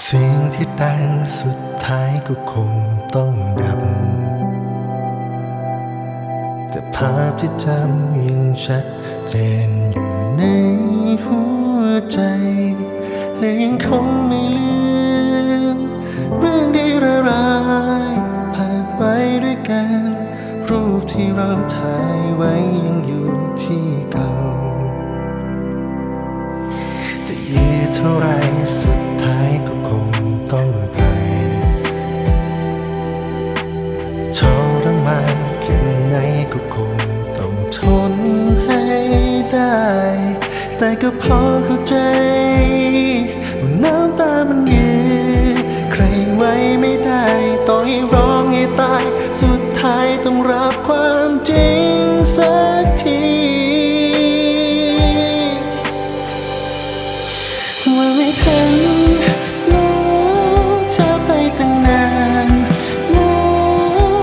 เสียงที่ดังสุดท้ายก็คงต้องดับ แต่ภาพที่จำยังชัดเจนอยู่ในหัวใจและยังคงไม่ลืมเรื่องดีร้ายผ่านไปด้วยกัน รูปที่เราถ่ายไว้ยังอยู่ที่เก่า แต่ยีเท่าไร ก็พอเข้าใจว่าน้ำตามันยืนใครไว้ไม่ได้ต่อให้ร้องให้ตาย สุดท้ายต้องรับความจริงสักทีว่าไม่ทันแล้วจะไปตั้งนานแล้ว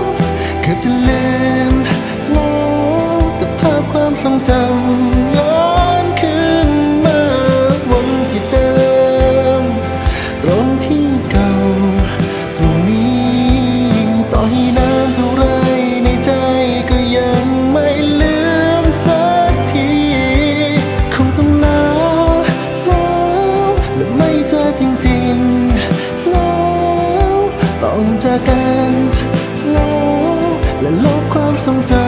เกือบจะลืมแล้วแต่ภาพความทรงจำ รงที่เก่า ตรงนี้ต่อให้นานเท่าไรในใจก็ยังไม่ลืมสักที คงต้องลาแล้วและไม่เจอจริงๆ แล้วต้องจากกันแล้วและลบความทรงจำ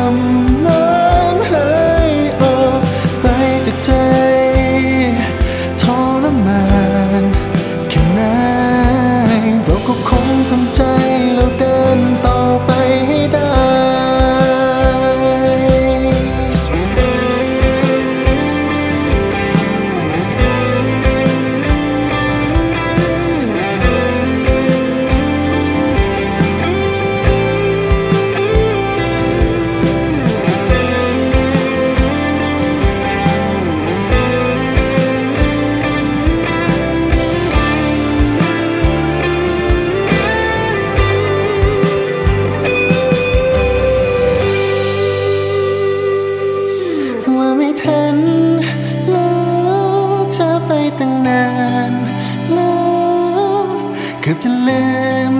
อบจะลืม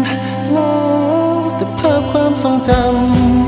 แล้วแต่ภาพความทรงจำ